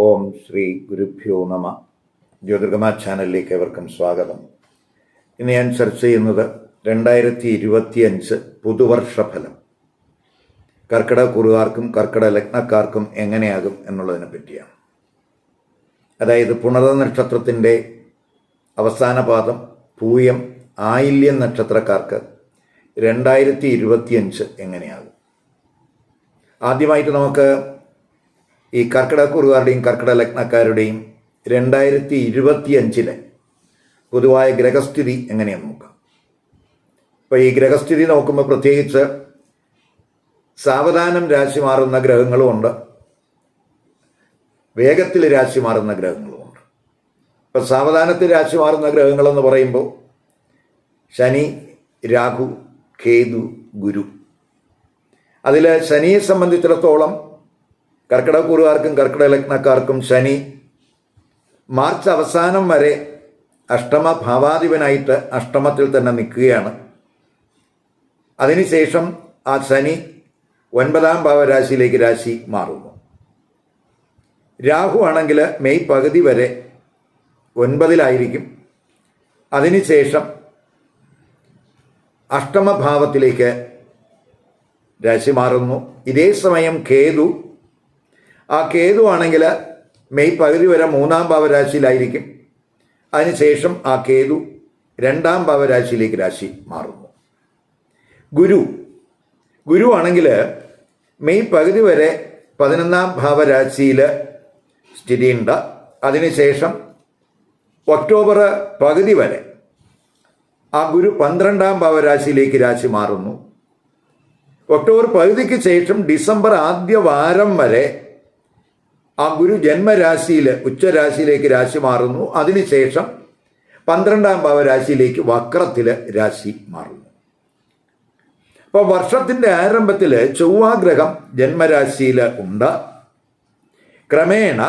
ഓം ശ്രീ ഗുരുഭ്യോ നമ. ജ്യോതിർഗമ ചാനലിലേക്ക് ഏവർക്കും സ്വാഗതം. ഇന്ന് ഞാൻ ചർച്ച ചെയ്യുന്നത് രണ്ടായിരത്തി ഇരുപത്തിയഞ്ച് പുതുവർഷ ഫലം കർക്കിടക കുറുകാർക്കും കർക്കിടക ലഗ്നക്കാർക്കും എങ്ങനെയാകും എന്നുള്ളതിനെ പറ്റിയാണ്. അതായത് പുണത നക്ഷത്രത്തിന്റെ അവസാന പാദം പൂയം ആയില്യം നക്ഷത്രക്കാർക്ക് രണ്ടായിരത്തി ഇരുപത്തിയഞ്ച് എങ്ങനെയാകും? ആദ്യമായിട്ട് നമുക്ക് ഈ കർക്കിടകക്കുറുകാരുടെയും കർക്കിടക ലഗ്നക്കാരുടെയും രണ്ടായിരത്തി ഇരുപത്തി അഞ്ചിലെ പൊതുവായ ഗ്രഹസ്ഥിതി എങ്ങനെയാണെന്ന് നോക്കാം. അപ്പോൾ ഈ ഗ്രഹസ്ഥിതി നോക്കുമ്പോൾ പ്രത്യേകിച്ച് സാവധാനം രാശി മാറുന്ന ഗ്രഹങ്ങളുമുണ്ട് വേഗത്തിൽ രാശി മാറുന്ന ഗ്രഹങ്ങളുമുണ്ട് ഇപ്പം സാവധാനത്തിൽ രാശി മാറുന്ന ഗ്രഹങ്ങളെന്ന് പറയുമ്പോൾ ശനി രാഹു കേതു ഗുരു. അതിൽ ശനിയെ സംബന്ധിച്ചിടത്തോളം കർക്കിടകക്കൂറുകാർക്കും കർക്കിടക ലഗ്നക്കാർക്കും ശനി മാർച്ച് അവസാനം വരെ അഷ്ടമ ഭാവാധിപനായിട്ട് അഷ്ടമത്തിൽ തന്നെ നിൽക്കുകയാണ്. അതിനുശേഷം ആ ശനി ഒൻപതാം ഭാവരാശിയിലേക്ക് രാശി മാറുന്നു. രാഹു ആണെങ്കിൽ മെയ് പകുതി വരെ ഒൻപതിലായിരിക്കും. അതിനുശേഷം അഷ്ടമഭാവത്തിലേക്ക് രാശി മാറുന്നു. ഇതേ സമയം കേതു ആ കേതു ആണെങ്കിൽ മെയ് പകുതി വരെ മൂന്നാം ഭാവരാശിയിലായിരിക്കും. അതിനുശേഷം ആ കേതു രണ്ടാം ഭാവരാശിയിലേക്ക് രാശി മാറുന്നു. ഗുരു. ഗുരു ആണെങ്കിൽ മെയ് പകുതി വരെ പതിനൊന്നാം ഭാവരാശിയിൽ സ്ഥിതിയുണ്ട്. അതിനുശേഷം ഒക്ടോബർ പകുതി വരെ ആ ഗുരു പന്ത്രണ്ടാം ഭാവരാശിയിലേക്ക് രാശി മാറുന്നു. ഒക്ടോബർ പകുതിക്ക് ശേഷം ഡിസംബർ ആദ്യ വാരം വരെ ആ ഗുരു ജന്മരാശിയിൽ ഉച്ചരാശിയിലേക്ക് രാശി മാറുന്നു. അതിനുശേഷം പന്ത്രണ്ടാം ഭാവരാശിയിലേക്ക് വക്രത്തിൽ രാശി മാറുന്നു. അപ്പോൾ വർഷത്തിന്റെ ആരംഭത്തിൽ ചൊവ്വാഗ്രഹം ജന്മരാശിയിൽ ഉണ്ട്. ക്രമേണ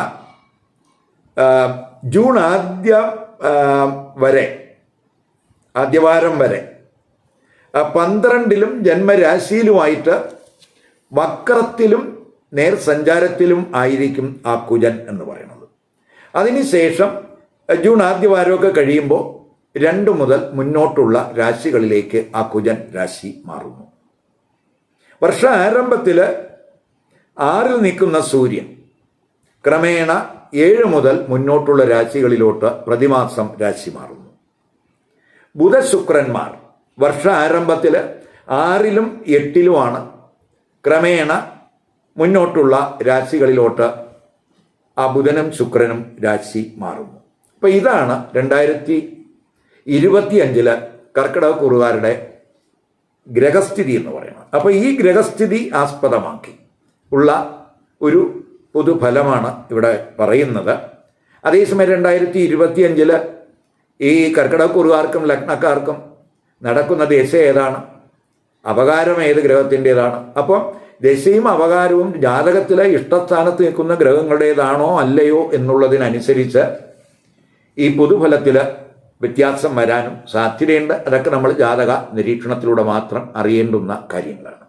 ജൂൺ ആദ്യ വരെ ആദ്യവാരം വരെ പന്ത്രണ്ടിലും ജന്മരാശിയിലുമായിട്ട് വക്രത്തിലും നേർ സഞ്ചാരത്തിലും ആയിരിക്കും ആ കുജൻ എന്ന് പറയുന്നത്. അതിനുശേഷം ജൂൺ ആദ്യവാരമൊക്കെ കഴിയുമ്പോൾ രണ്ട് മുതൽ മുന്നോട്ടുള്ള രാശികളിലേക്ക് ആ കുജൻ രാശി മാറുന്നു. വർഷ ആരംഭത്തിൽ ആറിൽ നിൽക്കുന്ന സൂര്യൻ ക്രമേണ ഏഴ് മുതൽ മുന്നോട്ടുള്ള രാശികളിലോട്ട് പ്രതിമാസം രാശി മാറുന്നു. ബുധശുക്രന്മാർ വർഷ ആരംഭത്തിൽ ആറിലും എട്ടിലുമാണ്. ക്രമേണ മുന്നോട്ടുള്ള രാശികളിലോട്ട് ആ ബുധനും ശുക്രനും രാശി മാറുന്നു. അപ്പോൾ ഇതാണ് രണ്ടായിരത്തി ഇരുപത്തിയഞ്ചിൽ കർക്കിടക കുറുകാരുടെ ഗ്രഹസ്ഥിതി എന്ന് പറയുന്നത്. അപ്പോൾ ഈ ഗ്രഹസ്ഥിതി ആസ്പദമാക്കി ഉള്ള ഒരു പൊതുഫലമാണ് ഇവിടെ പറയുന്നത്. അതേസമയം രണ്ടായിരത്തി ഇരുപത്തിയഞ്ചിൽ ഈ കർക്കിടകക്കുറുകാർക്കും ലഗ്നക്കാർക്കും നടക്കുന്ന ദിശ ഏതാണ്? അപകാരം ഏത് ഗ്രഹത്തിന്റെതാണ്? അപ്പം ദശയും അവകാരവും ജാതകത്തിലെ ഇഷ്ടസ്ഥാനത്ത് നിൽക്കുന്ന ഗ്രഹങ്ങളുടേതാണോ അല്ലയോ എന്നുള്ളതിനനുസരിച്ച് ഈ പൊതുഫലത്തിൽ വ്യത്യാസം വരാനും സാധ്യതയുണ്ട്. അതൊക്കെ നമ്മൾ ജാതക നിരീക്ഷണത്തിലൂടെ മാത്രം അറിയേണ്ടുന്ന കാര്യങ്ങളാണ്.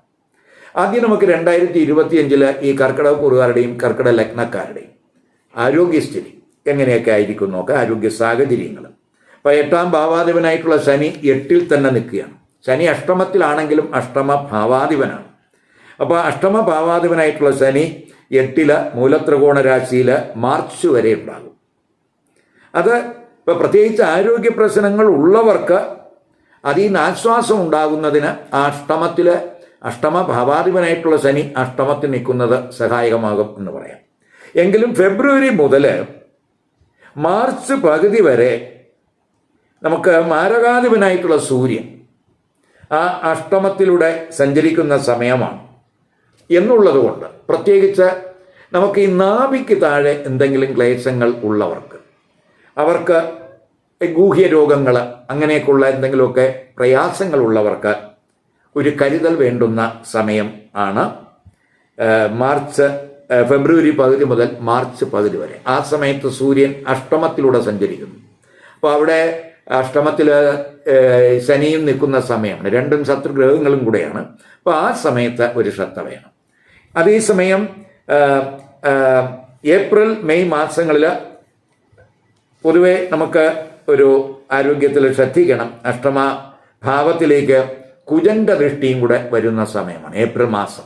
ആദ്യം നമുക്ക് രണ്ടായിരത്തി ഇരുപത്തിയഞ്ചിൽ ഈ കർക്കിടക കുറുകാരുടെയും കർക്കിടക ലഗ്നക്കാരുടെയും ആരോഗ്യസ്ഥിതി എങ്ങനെയൊക്കെ ആയിരിക്കും നോക്കാം ആരോഗ്യ സാഹചര്യങ്ങൾ അപ്പോൾ എട്ടാം ഭാവാധിപനായിട്ടുള്ള ശനി എട്ടിൽ തന്നെ നിൽക്കുകയാണ്. ശനി അഷ്ടമത്തിലാണെങ്കിലും അഷ്ടമ ഭാവാധിപനാണ് അപ്പോൾ അഷ്ടമ ഭാവാധിപനായിട്ടുള്ള ശനി എട്ടിൽ മൂലത്രികോണ രാശിയിൽ മാർച്ച് വരെ ഉണ്ടാകും. അത് ഇപ്പോൾ പ്രത്യേകിച്ച് ആരോഗ്യ പ്രശ്നങ്ങൾ ഉള്ളവർക്ക് അതിൽ നിന്ന് ആശ്വാസം ഉണ്ടാകുന്നതിന് ആ അഷ്ടമത്തിൽ അഷ്ടമ ഭാവാധിപനായിട്ടുള്ള ശനി അഷ്ടമത്തിൽ നിൽക്കുന്നത് സഹായകമാകും എന്ന് പറയാം. എങ്കിലും ഫെബ്രുവരി മുതൽ മാർച്ച് പകുതി വരെ നമുക്ക് മാരകാധിപനായിട്ടുള്ള സൂര്യൻ ആ അഷ്ടമത്തിലൂടെ സഞ്ചരിക്കുന്ന സമയമാണ്. എന്നുള്ളത് കൊണ്ട് പ്രത്യേകിച്ച് നമുക്ക് ഈ നാഭിക്ക് താഴെ എന്തെങ്കിലും ക്ലേശങ്ങൾ ഉള്ളവർക്ക് അവർക്ക് ഗൂഹ്യ രോഗങ്ങൾ അങ്ങനെയൊക്കെയുള്ള എന്തെങ്കിലുമൊക്കെ പ്രയാസങ്ങളുള്ളവർക്ക് ഒരു കരുതൽ വേണ്ടുന്ന സമയം ആണ്. മാർച്ച് ഫെബ്രുവരി പകുതി മുതൽ മാർച്ച് പകുതി വരെ. ആ സമയത്ത് സൂര്യൻ അഷ്ടമത്തിലൂടെ സഞ്ചരിക്കുന്നു. അപ്പോൾ അവിടെ അഷ്ടമത്തിൽ ശനിയും നിൽക്കുന്ന സമയമാണ്. രണ്ടും ശത്രുഗ്രഹങ്ങളും കൂടെയാണ്. അപ്പോൾ ആ സമയത്ത് ഒരു ശ്രദ്ധ വേണം. അതേസമയം ഏപ്രിൽ മെയ് മാസങ്ങളിൽ പൊതുവെ നമുക്ക് ഒരു ആരോഗ്യത്തിൽ ശ്രദ്ധിക്കണം. അഷ്ടമ ഭാവത്തിലേക്ക് കുജന്റെ ദൃഷ്ടിയും കൂടെ വരുന്ന സമയമാണ് ഏപ്രിൽ മാസം.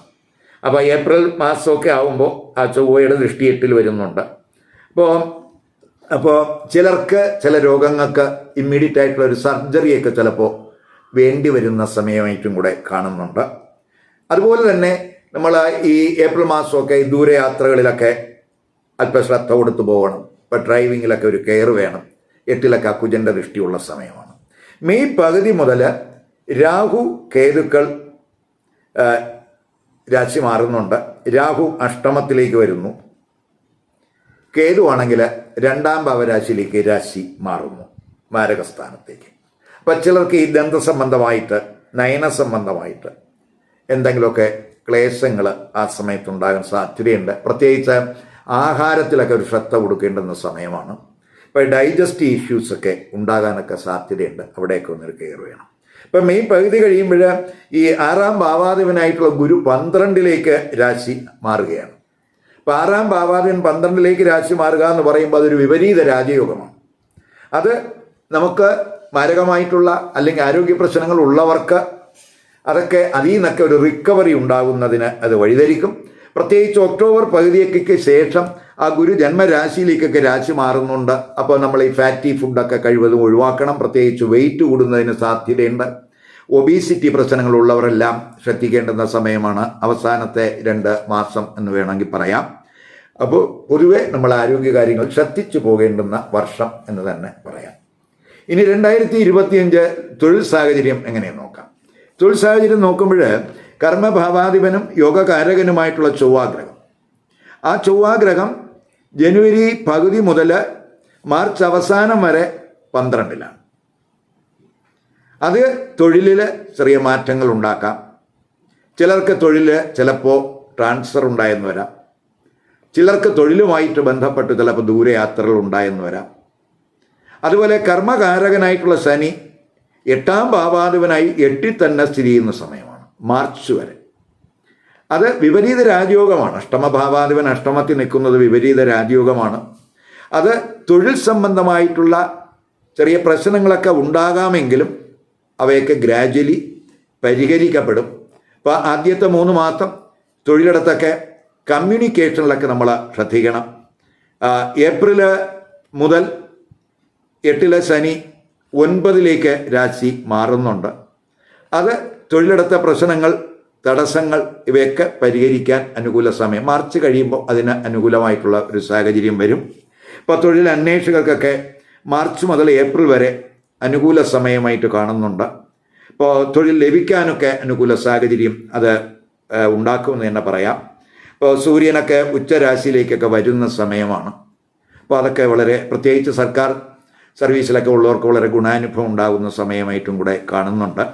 അപ്പോൾ ഏപ്രിൽ മാസമൊക്കെ ആകുമ്പോൾ ആ ചൊവ്വയുടെ ദൃഷ്ടി എട്ടിൽ വരുന്നുണ്ട്. അപ്പോൾ അപ്പോൾ ചിലർക്ക് ചില രോഗങ്ങൾക്ക് ഇമ്മീഡിയറ്റ് ആയിട്ടുള്ള ഒരു സർജറിയൊക്കെ ചിലപ്പോൾ വേണ്ടി വരുന്ന സമയമായിട്ടും കൂടെ കാണുന്നുണ്ട്. അതുപോലെ തന്നെ നമ്മൾ ഈ ഏപ്രിൽ മാസമൊക്കെ ദൂരയാത്രകളിലൊക്കെ അല്പ ശ്രദ്ധ കൊടുത്ത് പോകണം. ഇപ്പം ഡ്രൈവിങ്ങിലൊക്കെ ഒരു കെയർ വേണം. എട്ടിലൊക്കെ ആ കുജന്റെ ദൃഷ്ടിയുള്ള സമയമാണ്. മെയ് പകുതി മുതൽ രാഹു കേതുക്കൾ രാശി മാറുന്നുണ്ട്. രാഹു അഷ്ടമത്തിലേക്ക് വരുന്നു. കേതു ആണെങ്കിൽ രണ്ടാം ഭാവരാശിയിലേക്ക് രാശി മാറുന്നു. മാരകസ്ഥാനത്തേക്ക്. അപ്പം ചിലർക്ക് ഈ ദന്ത സംബന്ധമായിട്ട് നയന സംബന്ധമായിട്ട് എന്തെങ്കിലുമൊക്കെ ക്ലേശങ്ങൾ ആ സമയത്തുണ്ടാകാൻ സാധ്യതയുണ്ട്. പ്രത്യേകിച്ച് ആഹാരത്തിലൊക്കെ ഒരു ശ്രദ്ധ കൊടുക്കേണ്ടുന്ന സമയമാണ്. ഇപ്പോൾ ഡൈജസ്റ്റ് ഇഷ്യൂസൊക്കെ ഉണ്ടാകാനൊക്കെ സാധ്യതയുണ്ട്. അവിടെയൊക്കെ ഒന്നൊരു കെയർ വേണം. ഇപ്പം മെയ് പകുതി കഴിയുമ്പോൾ ഈ ആറാം ഭാവാദേവനായിട്ടുള്ള ഗുരു പന്ത്രണ്ടിലേക്ക് രാശി മാറുകയാണ്. അപ്പം ആറാം ഭാവാധിപൻ പന്ത്രണ്ടിലേക്ക് രാശി മാറുക എന്ന് പറയുമ്പോൾ അതൊരു വിപരീത രാജയോഗമാണ്. അത് നമുക്ക് മാരകമായിട്ടുള്ള അല്ലെങ്കിൽ ആരോഗ്യ പ്രശ്നങ്ങൾ ഉള്ളവർക്ക് അതൊക്കെ അതിൽ നിന്നൊക്കെ ഒരു റിക്കവറി ഉണ്ടാകുന്നതിന് അത് വഴിതെളിക്കും പ്രത്യേകിച്ച് ഒക്ടോബർ പകുതിയൊക്കെ ശേഷം ആ ഗുരു ജന്മരാശിയിലേക്കൊക്കെ രാശി മാറുന്നുണ്ട്. അപ്പോൾ നമ്മൾ ഈ ഫാറ്റി ഫുഡൊക്കെ കഴിവതും ഒഴിവാക്കണം. പ്രത്യേകിച്ച് വെയിറ്റ് കൂടുന്നതിന് സാധ്യതയുണ്ട്. ഒബീസിറ്റി പ്രശ്നങ്ങളുള്ളവരെല്ലാം ശ്രദ്ധിക്കേണ്ടുന്ന സമയമാണ്. അവസാനത്തെ രണ്ട് മാസം എന്ന് വേണമെങ്കിൽ പറയാം. അപ്പോൾ പൊതുവെ നമ്മൾ ആരോഗ്യകാര്യങ്ങൾ ശ്രദ്ധിച്ചു പോകേണ്ടുന്ന വർഷം എന്ന് തന്നെ പറയാം. ഇനി രണ്ടായിരത്തി ഇരുപത്തിയഞ്ച് തൊഴിൽ സാഹചര്യം എങ്ങനെയെന്ന്. തൊഴിൽ സാഹചര്യം നോക്കുമ്പോൾ കർമ്മഭാവാധിപനും യോഗകാരകനുമായിട്ടുള്ള ചൊവ്വാഗ്രഹം. ആ ചൊവ്വാഗ്രഹം ജനുവരി പകുതി മുതൽ മാർച്ച് അവസാനം വരെ പന്ത്രണ്ടിലാണ്. അത് തൊഴിലിൽ ചെറിയ മാറ്റങ്ങൾ ഉണ്ടാക്കാം. ചിലർക്ക് തൊഴിൽ ചിലപ്പോൾ ട്രാൻസ്ഫർ ഉണ്ടായെന്ന് വരാം. ചിലർക്ക് തൊഴിലുമായിട്ട് ബന്ധപ്പെട്ട് ചിലപ്പോൾ ദൂരയാത്രകൾ ഉണ്ടായെന്ന് വരാം. അതുപോലെ കർമ്മകാരകനായിട്ടുള്ള ശനി എട്ടാം ഭാവാധിപനായി എട്ടിൽ തന്നെ സ്ഥിതി ചെയ്യുന്ന സമയമാണ് മാർച്ച് വരെ. അത് വിപരീത രാജയോഗമാണ്. അഷ്ടമഭാവാധിപൻ അഷ്ടമത്തിൽ നിൽക്കുന്നത് വിപരീത രാജയോഗമാണ്. അത് തൊഴിൽ സംബന്ധമായിട്ടുള്ള ചെറിയ പ്രശ്നങ്ങളൊക്കെ ഉണ്ടാകാമെങ്കിലും അവയൊക്കെ ഗ്രാജ്വലി പരിഹരിക്കപ്പെടും. അപ്പോൾ ആദ്യത്തെ മൂന്ന് മാസം തൊഴിലിടത്തൊക്കെ കമ്മ്യൂണിക്കേഷനിലൊക്കെ നമ്മൾ ശ്രദ്ധിക്കണം. ഏപ്രിൽ മുതൽ എട്ടിലെ ശനി ഒൻപതിലേക്ക് രാശി മാറുന്നുണ്ട്. അത് തൊഴിലെടുത്ത പ്രശ്നങ്ങൾ തടസ്സങ്ങൾ ഇവയൊക്കെ പരിഹരിക്കാൻ അനുകൂല സമയം. മാർച്ച് കഴിയുമ്പോൾ അതിന് അനുകൂലമായിട്ടുള്ള ഒരു സാഹചര്യം വരും. ഇപ്പോൾ തൊഴിൽ അന്വേഷകർക്കൊക്കെ മാർച്ച് മുതൽ ഏപ്രിൽ വരെ അനുകൂല സമയമായിട്ട് കാണുന്നുണ്ട്. ഇപ്പോൾ തൊഴിൽ ലഭിക്കാനൊക്കെ അനുകൂല സാഹചര്യം അത് ഉണ്ടാക്കുമെന്ന് തന്നെ പറയാം. ഇപ്പോൾ സൂര്യനൊക്കെ ഉച്ചരാശിയിലേക്കൊക്കെ വരുന്ന സമയമാണ്. അപ്പോൾ അതൊക്കെ വളരെ പ്രത്യേകിച്ച് സർക്കാർ സർവീസിലൊക്കെ ഉള്ളവർക്ക് വളരെ ഗുണാനുഭവം ഉണ്ടാകുന്ന സമയമായിട്ടും കൂടെ കാണുന്നുണ്ട്.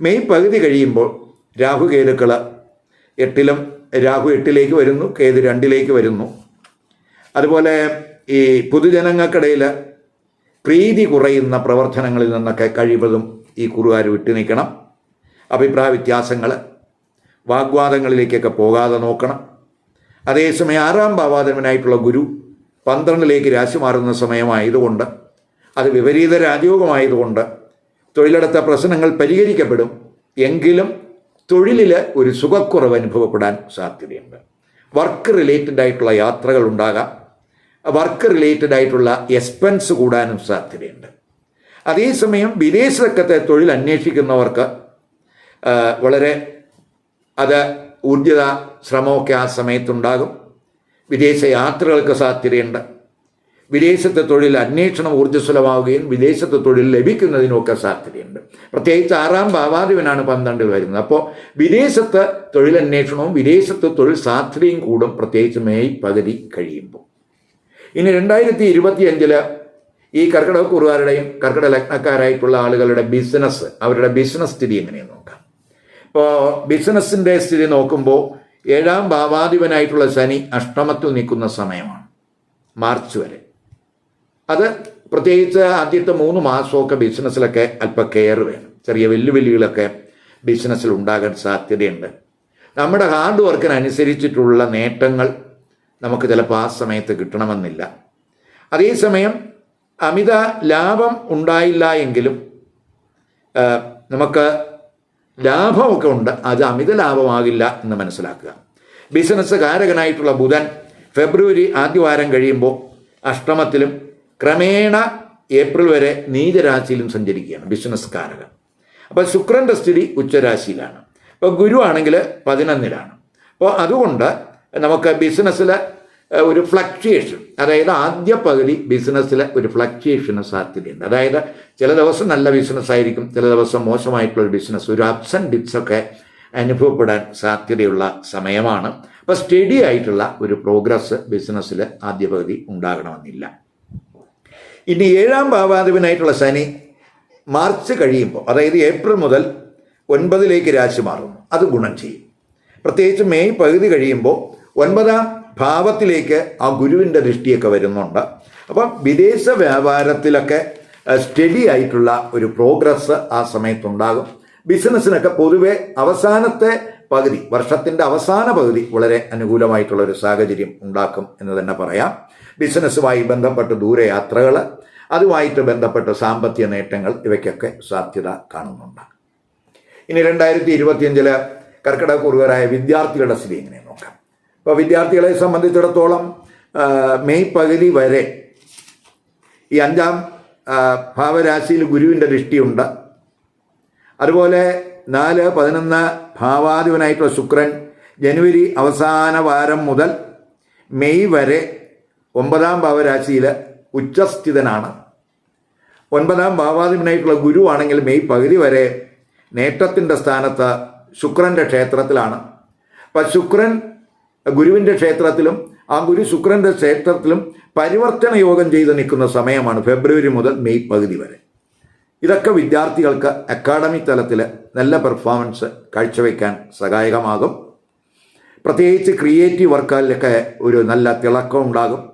മെയ് പകുതി കഴിയുമ്പോൾ രാഹു കേതുക്കൾ എട്ടിലും രാഹു എട്ടിലേക്ക് വരുന്നു കേതു രണ്ടിലേക്ക് വരുന്നു. അതുപോലെ ഈ പൊതുജനങ്ങൾക്കിടയിൽ പ്രീതി കുറയുന്ന പ്രവർത്തനങ്ങളിൽ നിന്നൊക്കെ കഴിവതും ഈ കുറുകാർ വിട്ടു നിൽക്കണം. അഭിപ്രായ വ്യത്യാസങ്ങൾ വാഗ്വാദങ്ങളിലേക്കൊക്കെ പോകാതെ നോക്കണം. അതേസമയം ആറാം ഭാവാധനനായിട്ടുള്ള ഗുരു പന്ത്രണ്ടിലേക്ക് രാശി മാറുന്ന സമയമായതുകൊണ്ട് അത് വിപരീത രാജയോഗമായതുകൊണ്ട് തൊഴിലെടുത്ത പ്രശ്നങ്ങൾ പരിഹരിക്കപ്പെടും. എങ്കിലും തൊഴിലിൽ ഒരു സുഖക്കുറവ് അനുഭവപ്പെടാൻ സാധ്യതയുണ്ട്. വർക്ക് റിലേറ്റഡ് ആയിട്ടുള്ള യാത്രകൾ ഉണ്ടാകാം. വർക്ക് റിലേറ്റഡ് ആയിട്ടുള്ള എക്സ്പെൻസ് കൂടാനും സാധ്യതയുണ്ട്. അതേസമയം വിദേശത്തെ തൊഴിൽ അന്വേഷിക്കുന്നവർക്ക് വളരെ അത് ഊർജിത ശ്രമമൊക്കെ ആ സമയത്തുണ്ടാകും. വിദേശ യാത്രകൾക്ക് സാധ്യതയുണ്ട്. വിദേശത്തെ തൊഴിൽ അന്വേഷണം ഊർജസ്വലമാവുകയും വിദേശത്തെ തൊഴിൽ ലഭിക്കുന്നതിനുമൊക്കെ സാധ്യതയുണ്ട്. പ്രത്യേകിച്ച് ആറാം ഭാവാധിപനാണ് പന്ത്രണ്ടിൽ വരുന്നത്. അപ്പോൾ വിദേശത്ത് തൊഴിലന്വേഷണവും വിദേശത്ത് തൊഴിൽ സാധ്യതയും കൂടും പ്രത്യേകിച്ച് മെയ് പകുതി കഴിയുമ്പോൾ. ഇനി രണ്ടായിരത്തി ഇരുപത്തിയഞ്ചിൽ ഈ കർക്കിടക കുറുകാരുടെയും കർക്കിടക ലഗ്നക്കാരായിട്ടുള്ള ആളുകളുടെ ബിസിനസ് അവരുടെ ബിസിനസ് സ്ഥിതി എങ്ങനെയെന്ന് നോക്കാം. ഇപ്പോൾ ബിസിനസ്സിന്റെ സ്ഥിതി നോക്കുമ്പോൾ ഏഴാം ഭാവാധിപനായിട്ടുള്ള ശനി അഷ്ടമത്തിൽ നിൽക്കുന്ന സമയമാണ്. മാർച്ച് വരെ. അത് പ്രത്യേകിച്ച് ആദ്യത്തെ മൂന്ന് മാസമൊക്കെ ബിസിനസ്സിലൊക്കെ അല്പം കെയർ വേണം. ചെറിയ വെല്ലുവിളികളൊക്കെ ബിസിനസ്സിൽ ഉണ്ടാകാൻ സാധ്യതയുണ്ട്. നമ്മുടെ ഹാർഡ് വർക്കിനനുസരിച്ചിട്ടുള്ള നേട്ടങ്ങൾ നമുക്ക് ചിലപ്പോൾ ആ സമയത്ത് കിട്ടണമെന്നില്ല. അതേസമയം അമിത ലാഭം ഉണ്ടായില്ല എങ്കിലും നമുക്ക് ലാഭമൊക്കെ ഉണ്ട്. അത് അമിത ലാഭമാകില്ല എന്ന് മനസ്സിലാക്കുക. ബിസിനസ് കാരകനായിട്ടുള്ള ബുധൻ ഫെബ്രുവരി ആദ്യവാരം കഴിയുമ്പോൾ അഷ്ടമത്തിലും ക്രമേണ ഏപ്രിൽ വരെ നീചരാശിയിലും സഞ്ചരിക്കുകയാണ് ബിസിനസ് കാരകൻ. അപ്പോൾ ശുക്രന്റെ സ്ഥിതി ഉച്ചരാശിയിലാണ്. അപ്പോൾ ഗുരു ആണെങ്കിൽ പതിനൊന്നിലാണ്. അപ്പോൾ അതുകൊണ്ട് നമുക്ക് ബിസിനസ്സിൽ ഒരു ഫ്ലക്ച്വേഷൻ അതായത് ആദ്യ പകുതി ബിസിനസ്സിൽ ഒരു ഫ്ലക്ച്വേഷന് സാധ്യതയുണ്ട്. അതായത് ചില ദിവസം നല്ല ബിസിനസ് ആയിരിക്കും ചില ദിവസം മോശമായിട്ടുള്ള ബിസിനസ് ഒരു അപ്സ് ആൻഡ് ഡിപ്സ് ഒക്കെ അനുഭവപ്പെടാൻ സാധ്യതയുള്ള സമയമാണ്. അപ്പോൾ സ്റ്റഡി ആയിട്ടുള്ള ഒരു പ്രോഗ്രസ് ബിസിനസ്സിൽ ആദ്യ പകുതി ഉണ്ടാകണമെന്നില്ല. ഇനി ഏഴാം ഭാവാധിപനായിട്ടുള്ള ശനി മാർച്ച് കഴിയുമ്പോൾ അതായത് ഏപ്രിൽ മുതൽ ഒൻപതിലേക്ക് രാശി മാറുന്നു. അത് ഗുണം ചെയ്യും. പ്രത്യേകിച്ച് മെയ് പകുതി കഴിയുമ്പോൾ ഒൻപതാം ഭാവത്തിലേക്ക് ആ ഗുരുവിന്റെ ദൃഷ്ടിയൊക്കെ വരുന്നുണ്ട്. അപ്പം വിദേശ വ്യാപാരത്തിലൊക്കെ സ്റ്റഡി ആയിട്ടുള്ള ഒരു പ്രോഗ്രസ് ആ സമയത്തുണ്ടാകും. ബിസിനസ്സിനൊക്കെ പൊതുവെ അവസാനത്തെ പകുതി വർഷത്തിന്റെ അവസാന പകുതി വളരെ അനുകൂലമായിട്ടുള്ള ഒരു സാഹചര്യം ഉണ്ടാക്കും എന്ന് തന്നെ പറയാം. ബിസിനസ്സുമായി ബന്ധപ്പെട്ട ദൂരയാത്രകൾ അതുമായിട്ട് ബന്ധപ്പെട്ട സാമ്പത്തിക നേട്ടങ്ങൾ ഇവയ്ക്കൊക്കെ സാധ്യത കാണുന്നുണ്ട്. ഇനി രണ്ടായിരത്തി ഇരുപത്തിയഞ്ചിൽ കർക്കിടക കുറുകരായ വിദ്യാർത്ഥികളുടെ സ്ഥിതി എങ്ങനെ നോക്കാം? അപ്പോൾ വിദ്യാർത്ഥികളെ സംബന്ധിച്ചിടത്തോളം മെയ് പകുതി വരെ ഈ അഞ്ചാം ഭാവരാശിയിൽ ഗുരുവിന്റെ ദൃഷ്ടിയുണ്ട്. അതുപോലെ നാല് പതിനൊന്ന് ഭാവാധിപനായിട്ടുള്ള ശുക്രൻ ജനുവരി അവസാന വാരം മുതൽ മെയ് വരെ ഒമ്പതാം ഭാവരാശിയിൽ ഉച്ചസ്ഥിതനാണ്. ഒൻപതാം ഭാവാധിപനായിട്ടുള്ള ഗുരു ആണെങ്കിൽ മെയ് പകുതി വരെ നേട്ടത്തിന്റെ സ്ഥാനത്ത് ശുക്രന്റെ ക്ഷേത്രത്തിലാണ്. അപ്പം ശുക്രൻ ഗുരുവിന്റെ ക്ഷേത്രത്തിലും ആ ഗുരു ശുക്രന്റെ ക്ഷേത്രത്തിലും പരിവർത്തന യോഗം ചെയ്ത് നിൽക്കുന്ന സമയമാണ് ഫെബ്രുവരി മുതൽ മെയ് പകുതി വരെ. ഇതൊക്കെ വിദ്യാർത്ഥികൾക്ക് അക്കാഡമിക് തലത്തിൽ നല്ല പെർഫോമൻസ് കാഴ്ചവെക്കാൻ സഹായകമാകും. പ്രത്യേകിച്ച് ക്രിയേറ്റീവ് വർക്കുകളിലൊക്കെ ഒരു നല്ല തിളക്കം ഉണ്ടാകും.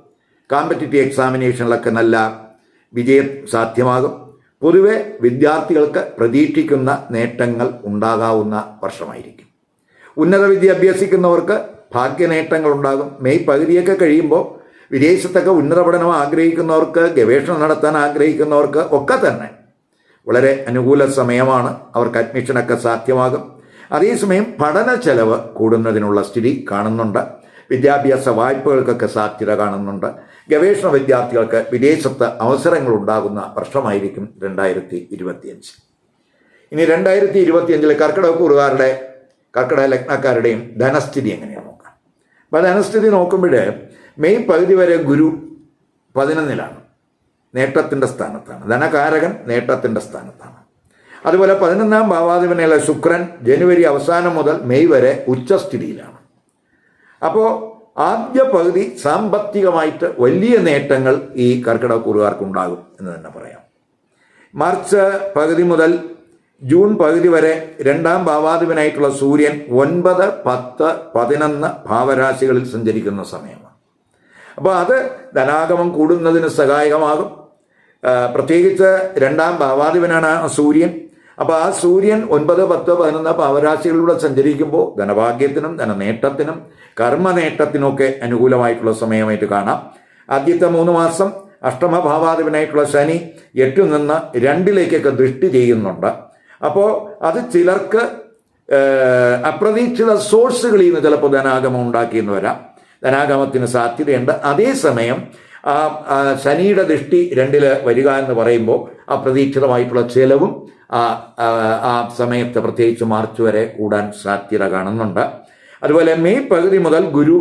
കോമ്പറ്റിറ്റീവ് എക്സാമിനേഷനിലൊക്കെ നല്ല വിജയം സാധ്യമാകും. പൊതുവെ വിദ്യാർത്ഥികൾക്ക് പ്രതീക്ഷിക്കുന്ന നേട്ടങ്ങൾ ഉണ്ടാകാവുന്ന വർഷമായിരിക്കും. ഉന്നത വിദ്യ അഭ്യസിക്കുന്നവർക്ക് ഭാഗ്യനേട്ടങ്ങൾ ഉണ്ടാകും. മെയ് പകുതിയൊക്കെ കഴിയുമ്പോൾ വിദേശത്തൊക്കെ ഉന്നത പഠനം ആഗ്രഹിക്കുന്നവർക്ക് ഗവേഷണം നടത്താൻ ആഗ്രഹിക്കുന്നവർക്ക് ഒക്കെ തന്നെ വളരെ അനുകൂല സമയമാണ്. അവർക്ക് അഡ്മിഷനൊക്കെ സാധ്യമാകും. അതേസമയം പഠന ചെലവ് കൂടുന്നതിനുള്ള സ്ഥിതി കാണുന്നുണ്ട്. വിദ്യാഭ്യാസ വായ്പകൾക്കൊക്കെ സാധ്യത കാണുന്നുണ്ട്. ഗവേഷണ വിദ്യാർത്ഥികൾക്ക് വിദേശത്ത് അവസരങ്ങൾ ഉണ്ടാകുന്ന വർഷമായിരിക്കും രണ്ടായിരത്തി ഇരുപത്തിയഞ്ച് ഇനി രണ്ടായിരത്തി ഇരുപത്തിയഞ്ചിലെ കർക്കിടക കൂറുകാരുടെ കർക്കിടക ലഗ്നക്കാരുടെയും ധനസ്ഥിതി എങ്ങനെയാണ് നോക്കാം? അപ്പോൾ ധനസ്ഥിതി നോക്കുമ്പോൾ മെയ് പകുതി വരെ ഗുരു പതിനൊന്നിലാണ്. നേട്ടത്തിന്റെ സ്ഥാനത്താണ്. ധനകാരകൻ നേട്ടത്തിന്റെ സ്ഥാനത്താണ്. അതുപോലെ പതിനൊന്നാം ഭാവാധിപനുള്ള ശുക്രൻ ജനുവരി അവസാനം മുതൽ മെയ് വരെ ഉച്ചസ്ഥിതിയിലാണ്. അപ്പോൾ ആദ്യ പകുതി സാമ്പത്തികമായിട്ട് വലിയ നേട്ടങ്ങൾ ഈ കർക്കിടക ഉണ്ടാകും എന്ന് തന്നെ പറയാം. മാർച്ച് പകുതി മുതൽ ജൂൺ പകുതി വരെ രണ്ടാം ഭാവാധിപനായിട്ടുള്ള സൂര്യൻ ഒൻപത് പത്ത് പതിനൊന്ന് ഭാവരാശികളിൽ സഞ്ചരിക്കുന്ന സമയമാണ്. അപ്പോൾ അത് ധനാഗമം കൂടുന്നതിന് സഹായകമാകും. പ്രത്യേകിച്ച് രണ്ടാം ഭാവാധിപനാണ് സൂര്യൻ. അപ്പോൾ ആ സൂര്യൻ ഒൻപത് പത്ത് പതിനൊന്ന് പാവരാശികളിലൂടെ സഞ്ചരിക്കുമ്പോൾ ധനഭാഗ്യത്തിനും ധനനേട്ടത്തിനും കർമ്മനേട്ടത്തിനൊക്കെ അനുകൂലമായിട്ടുള്ള സമയമായിട്ട് കാണാം. ആദ്യത്തെ മൂന്ന് മാസം അഷ്ടമഭാവാധിപനായിട്ടുള്ള ശനി എട്ടിൽ നിന്ന് രണ്ടിലേക്കൊക്കെ ദൃഷ്ടി ചെയ്യുന്നുണ്ട്. അപ്പോൾ അത് ചിലർക്ക് അപ്രതീക്ഷിത സോഴ്സുകളിൽ നിന്ന് ചിലപ്പോൾ ധനാഗമം ഉണ്ടാക്കിയെന്ന് വരാം. ധനാഗമത്തിന് സാധ്യതയുണ്ട്. അതേസമയം ആ ശനിയുടെ ദൃഷ്ടി രണ്ടിൽ വരിക എന്ന് പറയുമ്പോൾ അപ്രതീക്ഷിതമായിട്ടുള്ള ചെലവും ആ സമയത്ത് പ്രത്യേകിച്ച് മാർച്ച് വരെ കൂടാൻ സാധ്യത കാണുന്നുണ്ട്. അതുപോലെ മെയ് പകുതി മുതൽ ഗുരു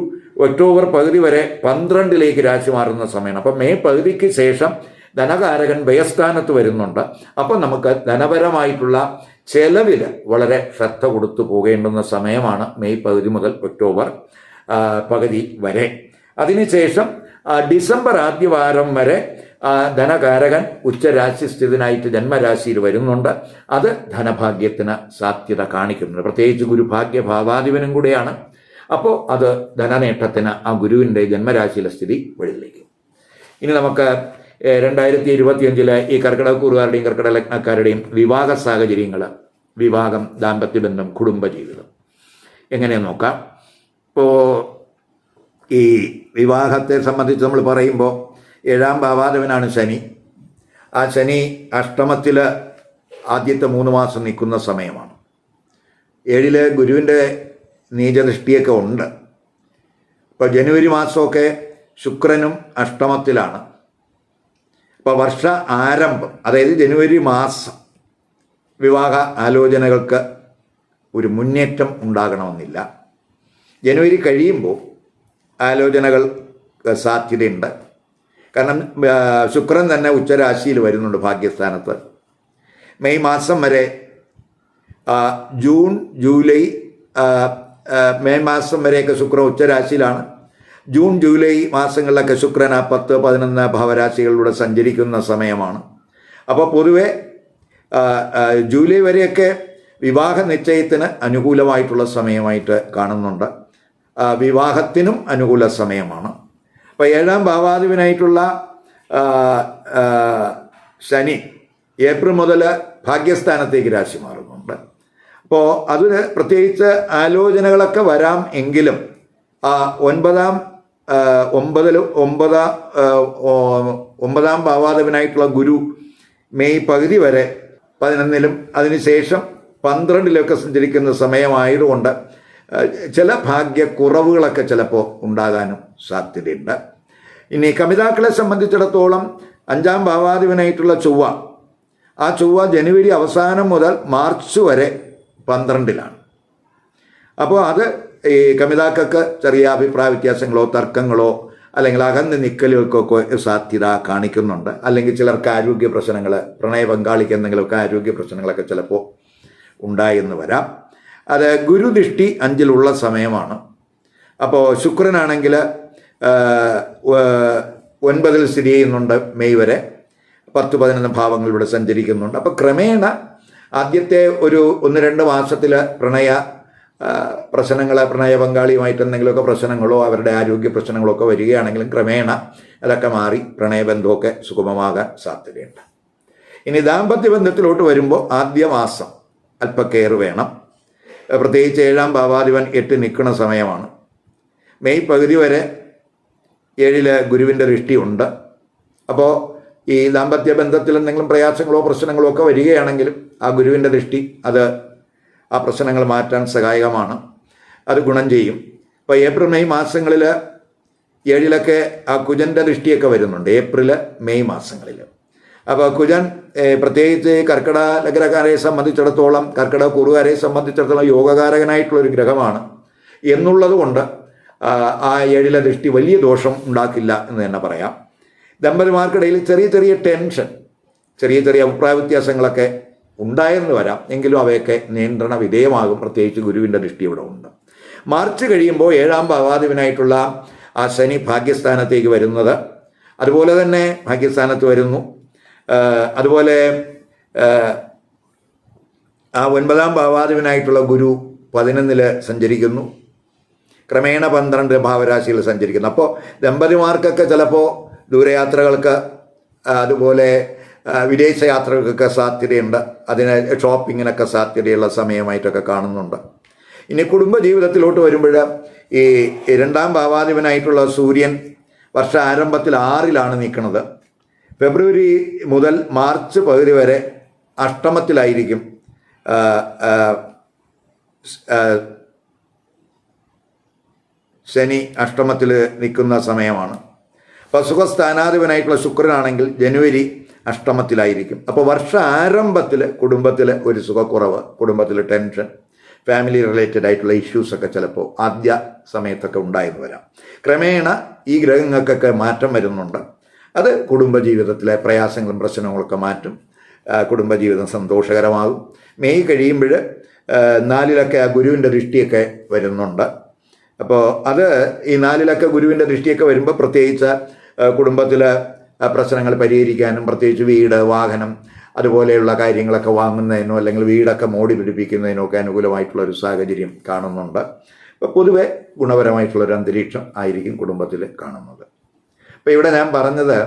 ഒക്ടോബർ പകുതി വരെ പന്ത്രണ്ടിലേക്ക് രാശി മാറുന്ന സമയമാണ്. അപ്പം മെയ് പകുതിക്ക് ശേഷം ധനകാരകൻ വ്യയസ്ഥാനത്ത് വരുന്നുണ്ട്. അപ്പം നമുക്ക് ധനപരമായിട്ടുള്ള ചെലവിൽ വളരെ ശ്രദ്ധ കൊടുത്തു പോകേണ്ടുന്ന സമയമാണ് മെയ് പകുതി മുതൽ ഒക്ടോബർ പകുതി വരെ. അതിനുശേഷം ഡിസംബർ ആദ്യവാരം വരെ ധനകാരകൻ ഉച്ചരാശി സ്ഥിതനായിട്ട് ജന്മരാശിയിൽ വരുന്നുണ്ട്. അത് ധനഭാഗ്യത്തിന് സാധ്യത കാണിക്കുന്നുണ്ട്. പ്രത്യേകിച്ച് ഗുരുഭാഗ്യ ഭാവാധിപനും കൂടെയാണ്. അപ്പോൾ അത് ധനനേട്ടത്തിന് ആ ഗുരുവിന്റെ ജന്മരാശിയിലെ സ്ഥിതി വഴിയിലേക്ക് ഇനി നമുക്ക് രണ്ടായിരത്തി ഇരുപത്തിയഞ്ചിലെ ഈ കർക്കിടകക്കൂറുകാരുടെയും കർക്കിടക ലഗ്നക്കാരുടെയും വിവാഹ സാഹചര്യങ്ങൾ വിവാഹം ദാമ്പത്യബന്ധം കുടുംബജീവിതം. എങ്ങനെ നോക്കാം? ഇപ്പോൾ ഈ വിവാഹത്തെ സംബന്ധിച്ച് നമ്മൾ പറയുമ്പോൾ ഏഴാം ഭാവാധവനാണ് ശനി. ആ ശനി അഷ്ടമത്തിൽ ആദ്യത്തെ മൂന്ന് മാസം നിൽക്കുന്ന സമയമാണ്. ഏഴിൽ ഗുരുവിന്റെ നീചദൃഷ്ടിയൊക്കെ ഉണ്ട്. ഇപ്പോൾ ജനുവരി മാസമൊക്കെ ശുക്രനും അഷ്ടമത്തിലാണ്. ഇപ്പോൾ വർഷ ആരംഭം അതായത് ജനുവരി മാസം വിവാഹ ആലോചനകൾക്ക് ഒരു മുന്നേറ്റം ഉണ്ടാകണമെന്നില്ല. ജനുവരി കഴിയുമ്പോൾ ആലോചനകൾ സാധ്യതയുണ്ട്. കാരണം ശുക്രൻ തന്നെ ഉച്ചരാശിയിൽ വരുന്നുണ്ട് ഭാഗ്യസ്ഥാനത്ത്. മെയ് മാസം വരെ ജൂൺ ജൂലൈ മെയ് മാസം വരെയൊക്കെ ശുക്രൻ ഉച്ചരാശിയിലാണ്. ജൂൺ ജൂലൈ മാസങ്ങളിലൊക്കെ ശുക്രൻ ആ പത്ത് പതിനൊന്ന് ഭാവരാശികളിലൂടെ സഞ്ചരിക്കുന്ന സമയമാണ്. അപ്പോൾ പൊതുവെ ജൂലൈ വരെയൊക്കെ വിവാഹ നിശ്ചയത്തിന് അനുകൂലമായിട്ടുള്ള സമയമായിട്ട് കാണുന്നുണ്ട്. വിവാഹത്തിനും അനുകൂല സമയമാണ്. അപ്പോൾ ഏഴാം ഭാവാധിപനായിട്ടുള്ള ശനി ഏപ്രിൽ മുതൽ ഭാഗ്യസ്ഥാനത്തേക്ക് രാശി മാറുന്നുണ്ട്. അപ്പോൾ അതിന് പ്രത്യേകിച്ച് ആലോചനകളൊക്കെ വരാം എങ്കിലും ആ ഒൻപതാം ആ, ഒമ്പതിലും ഒമ്പതാം ഒമ്പതാം ഭാവാധിപനായിട്ടുള്ള ഗുരു മെയ് പകുതി വരെ പതിനൊന്നിലും അതിനുശേഷം പന്ത്രണ്ടിലൊക്കെ സഞ്ചരിക്കുന്ന സമയമായതുകൊണ്ട് ചില ഭാഗ്യക്കുറവുകളൊക്കെ ചിലപ്പോൾ ഉണ്ടാകാനും സാധ്യതയുണ്ട്. ഇനി കമിതാക്കളെ സംബന്ധിച്ചിടത്തോളം അഞ്ചാം ഭാവാധിപനായിട്ടുള്ള ചൊവ്വ. ആ ചൊവ്വ ജനുവരി അവസാനം മുതൽ മാർച്ച് വരെ പന്ത്രണ്ടിലാണ്. അപ്പോൾ അത് ഈ കമിതാക്കൾക്ക് ചെറിയ അഭിപ്രായ വ്യത്യാസങ്ങളോ തർക്കങ്ങളോ അല്ലെങ്കിൽ അകന്ന് നിൽക്കലുകൾക്കൊക്കെ സാധ്യത കാണിക്കുന്നുണ്ട്. അല്ലെങ്കിൽ ചിലർക്ക് ആരോഗ്യ പ്രശ്നങ്ങൾ പ്രണയ പങ്കാളിക്ക് എന്തെങ്കിലുമൊക്കെ ആരോഗ്യ പ്രശ്നങ്ങളൊക്കെ ചിലപ്പോൾ ഉണ്ടായെന്ന് വരാം. അത് ഗുരുദൃഷ്ടി അഞ്ചിലുള്ള സമയമാണ്. അപ്പോൾ ശുക്രനാണെങ്കിൽ ഒൻപതിൽ സ്ഥിതി ചെയ്യുന്നുണ്ട് മെയ് വരെ. പത്ത് പതിനൊന്ന് ഭാവങ്ങളിലൂടെ സഞ്ചരിക്കുന്നുണ്ട്. അപ്പോൾ ക്രമേണ ആദ്യത്തെ ഒരു ഒന്ന് രണ്ട് മാസത്തിൽ പ്രണയ പ്രശ്നങ്ങൾ പ്രണയ പങ്കാളിയുമായിട്ട് എന്തെങ്കിലുമൊക്കെ പ്രശ്നങ്ങളോ അവരുടെ ആരോഗ്യ പ്രശ്നങ്ങളോ ഒക്കെ വരികയാണെങ്കിലും ക്രമേണ അതൊക്കെ മാറി പ്രണയബന്ധമൊക്കെ സുഗമമാകാൻ സാധ്യതയുണ്ട്. ഇനി ദാമ്പത്യ ബന്ധത്തിലോട്ട് വരുമ്പോൾ ആദ്യ മാസം അല്പ കെയർ വേണം. പ്രത്യേകിച്ച് ഏഴാം ഭാവാധിപൻ എട്ട് നിൽക്കുന്ന സമയമാണ്. മെയ് പകുതി വരെ ഏഴിൽ ഗുരുവിന്റെ ദൃഷ്ടിയുണ്ട് അപ്പോൾ ഈ ദാമ്പത്യ ബന്ധത്തിൽ എന്തെങ്കിലും പ്രയാസങ്ങളോ പ്രശ്നങ്ങളോ ഒക്കെ വരികയാണെങ്കിലും ആ ഗുരുവിന്റെ ദൃഷ്ടി അത് ആ പ്രശ്നങ്ങൾ മാറ്റാൻ സഹായകമാണ്. അത് ഗുണം ചെയ്യും. അപ്പോൾ ഏപ്രിൽ മെയ് മാസങ്ങളിൽ ഏഴിലൊക്കെ ആ കുജന്റെ ദൃഷ്ടിയൊക്കെ വരുന്നുണ്ട്. ഏപ്രിൽ മെയ് മാസങ്ങളിൽ അപ്പോൾ കുജൻ പ്രത്യേകിച്ച് കർക്കിട ലഗ്നക്കാരെ സംബന്ധിച്ചിടത്തോളം കർക്കിടക കുറുകാരെ സംബന്ധിച്ചിടത്തോളം യോഗകാരകനായിട്ടുള്ളൊരു ഗ്രഹമാണ്. എന്നുള്ളത് കൊണ്ട് ആ, ഏഴിലെ ദൃഷ്ടി വലിയ ദോഷം ഉണ്ടാക്കില്ല എന്ന് തന്നെ പറയാം. ദമ്പതിമാർക്കിടയിൽ ചെറിയ ചെറിയ ടെൻഷൻ ചെറിയ ചെറിയ അഭിപ്രായ വ്യത്യാസങ്ങളൊക്കെ ഉണ്ടായെന്ന് വരാം. എങ്കിലും അവയൊക്കെ നിയന്ത്രണ വിധേയമാകും. പ്രത്യേകിച്ച് ഗുരുവിന്റെ ദൃഷ്ടി ഇവിടെ ഉണ്ട്. മാർച്ച് കഴിയുമ്പോൾ ഏഴാം ഭാവാധിപനായിട്ടുള്ള ആ ശനി ഭാഗ്യസ്ഥാനത്തേക്ക് വരുന്നത്. അതുപോലെ തന്നെ ഭാഗ്യസ്ഥാനത്ത് വരുന്നു. അതുപോലെ ആ, ഒൻപതാം ഭാവാധിപനായിട്ടുള്ള ഗുരു പതിനൊന്നിൽ സഞ്ചരിക്കുന്നു. ക്രമേണ പന്ത്രണ്ട് ഭാവരാശിയിൽ സഞ്ചരിക്കുന്നു. അപ്പോൾ ദമ്പതിമാർക്കൊക്കെ ചിലപ്പോൾ ദൂരയാത്രകൾക്ക് അതുപോലെ വിദേശ യാത്രകൾക്കൊക്കെ സാധ്യതയുണ്ട്. അതിന് ഷോപ്പിങ്ങിനൊക്കെ സാധ്യതയുള്ള സമയമായിട്ടൊക്കെ കാണുന്നുണ്ട്. ഇനി കുടുംബ ജീവിതത്തിലോട്ട് വരുമ്പോൾ ഈ രണ്ടാം ഭാവാധിപനായിട്ടുള്ള സൂര്യൻ വർഷ ആരംഭത്തിൽ ആറിലാണ് നിൽക്കുന്നത്. ഫെബ്രുവരി മുതൽ മാർച്ച് പകുതി വരെ അഷ്ടമത്തിലായിരിക്കും ശനി അഷ്ടമത്തിൽ നിൽക്കുന്ന സമയമാണ്. അപ്പോൾ സുഖസ്ഥാനാധിപനായിട്ടുള്ള ശുക്രനാണെങ്കിൽ ജനുവരി അഷ്ടമത്തിലായിരിക്കും. അപ്പോൾ വർഷ ആരംഭത്തിൽ കുടുംബത്തിൽ ഒരു സുഖക്കുറവ് കുടുംബത്തിൽ ടെൻഷൻ ഫാമിലി റിലേറ്റഡ് ആയിട്ടുള്ള ഇഷ്യൂസ് ഒക്കെ ചിലപ്പോൾ ആദ്യ സമയത്തൊക്കെ ഉണ്ടായെന്ന് വരാം. ക്രമേണ ഈ ഗ്രഹങ്ങൾക്കൊക്കെ മാറ്റം വരുന്നുണ്ട്. അത് കുടുംബജീവിതത്തിലെ പ്രയാസങ്ങളും പ്രശ്നങ്ങളൊക്കെ മാറ്റും. കുടുംബജീവിതം സന്തോഷകരമാകും. മെയ് കഴിയുമ്പോൾ നാലിലൊക്കെ ആ ഗുരുവിന്റെ ദൃഷ്ടിയൊക്കെ വരുന്നുണ്ട്. അപ്പോൾ അത് ഈ നാലിലൊക്കെ ഗുരുവിന്റെ ദൃഷ്ടിയൊക്കെ വരുമ്പോൾ പ്രത്യേകിച്ച് കുടുംബത്തിൽ പ്രശ്നങ്ങൾ പരിഹരിക്കാനും പ്രത്യേകിച്ച് വീട് വാഹനം അതുപോലെയുള്ള കാര്യങ്ങളൊക്കെ വാങ്ങുന്നതിനോ അല്ലെങ്കിൽ വീടൊക്കെ മോടി പിടിപ്പിക്കുന്നതിനോ ഒക്കെ അനുകൂലമായിട്ടുള്ള ഒരു സാഹചര്യം കാണുന്നുണ്ട്. അപ്പോൾ പൊതുവെ ഗുണപരമായിട്ടുള്ള ഒരു അന്തരീക്ഷം ആയിരിക്കും കുടുംബത്തിൽ കാണുന്നത്. അപ്പോൾ ഇവിടെ ഞാൻ പറഞ്ഞത്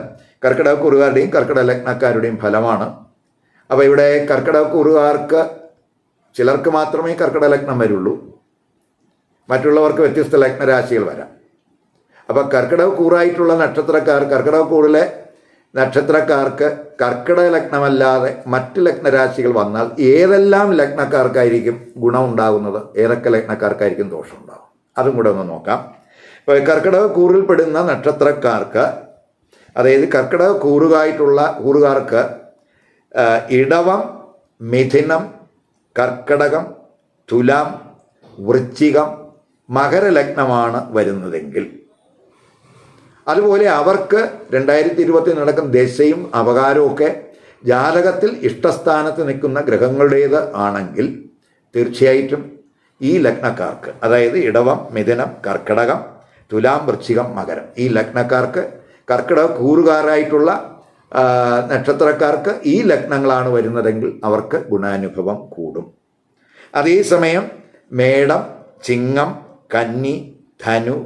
കർക്കിടക കുറുകാരുടെയും കർക്കിടക ലഗ്നക്കാരുടെയും ഫലമാണ്. അപ്പോൾ ഇവിടെ കർക്കിടക കുറുകാർക്ക് ചിലർക്ക് മാത്രമേ കർക്കിടക ലഗ്നം വരുള്ളൂ. മറ്റുള്ളവർക്ക് വ്യത്യസ്ത ലഗ്നരാശികൾ വരാം. അപ്പോൾ കർക്കിടക കൂറായിട്ടുള്ള നക്ഷത്രക്കാർ കർക്കിടക കൂറിലെ നക്ഷത്രക്കാർക്ക് കർക്കിടക ലഗ്നമല്ലാതെ മറ്റ് ലഗ്നരാശികൾ വന്നാൽ ഏതെല്ലാം ലഗ്നക്കാർക്കായിരിക്കും ഗുണമുണ്ടാകുന്നത് ഏതൊക്കെ ലഗ്നക്കാർക്കായിരിക്കും ദോഷം ഉണ്ടാകും? അതും കൂടെ ഒന്ന് നോക്കാം. ഇപ്പോൾ കർക്കിടക കൂറിൽപ്പെടുന്ന നക്ഷത്രക്കാർക്ക് അതായത് കർക്കിടക കൂറുകായിട്ടുള്ള കൂറുകാർക്ക് ഇടവം മിഥുനം കർക്കിടകം തുലാം വൃശ്ചികം മകരലഗ്നമാണ് വരുന്നതെങ്കിൽ. അതുപോലെ അവർക്ക് രണ്ടായിരത്തി ഇരുപത്തി നടക്കുന്ന ദശയും അപകാരമൊക്കെ ജാതകത്തിൽ ഇഷ്ടസ്ഥാനത്ത് നിൽക്കുന്ന ഗ്രഹങ്ങളുടേത് ആണെങ്കിൽ തീർച്ചയായിട്ടും ഈ ലഗ്നക്കാർക്ക് അതായത് ഇടവം മിഥുനം കർക്കിടകം തുലാം വൃശ്ചികം മകരം ഈ ലഗ്നക്കാർക്ക് കർക്കിടക കൂറുകാരായിട്ടുള്ള നക്ഷത്രക്കാർക്ക് ഈ ലഗ്നങ്ങളാണ് വരുന്നതെങ്കിൽ അവർക്ക് ഗുണാനുഭവം കൂടും. അതേസമയം മേടം ചിങ്ങം കന്നി ധനു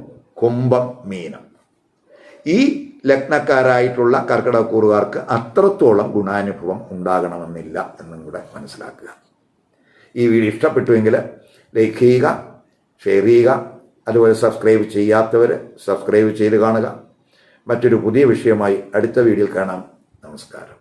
കുംഭം മീനം. ഈ ലഗ്നക്കാരായിട്ടുള്ള കർക്കിടകക്കൂറുകാർക്ക് അത്രത്തോളം ഗുണാനുഭവം ഉണ്ടാകണമെന്നില്ല എന്നും കൂടെ മനസ്സിലാക്കുക. ഈ വീഡിയോ ഇഷ്ടപ്പെട്ടുവെങ്കിൽ ലൈക്ക് ചെയ്യുക ഷെയർ ചെയ്യുക അതുപോലെ സബ്സ്ക്രൈബ് ചെയ്യാത്തവർ സബ്സ്ക്രൈബ് ചെയ്ത് കാണുക. മറ്റൊരു പുതിയ വിഷയമായി അടുത്ത വീഡിയോയിൽ കാണാം. നമസ്കാരം.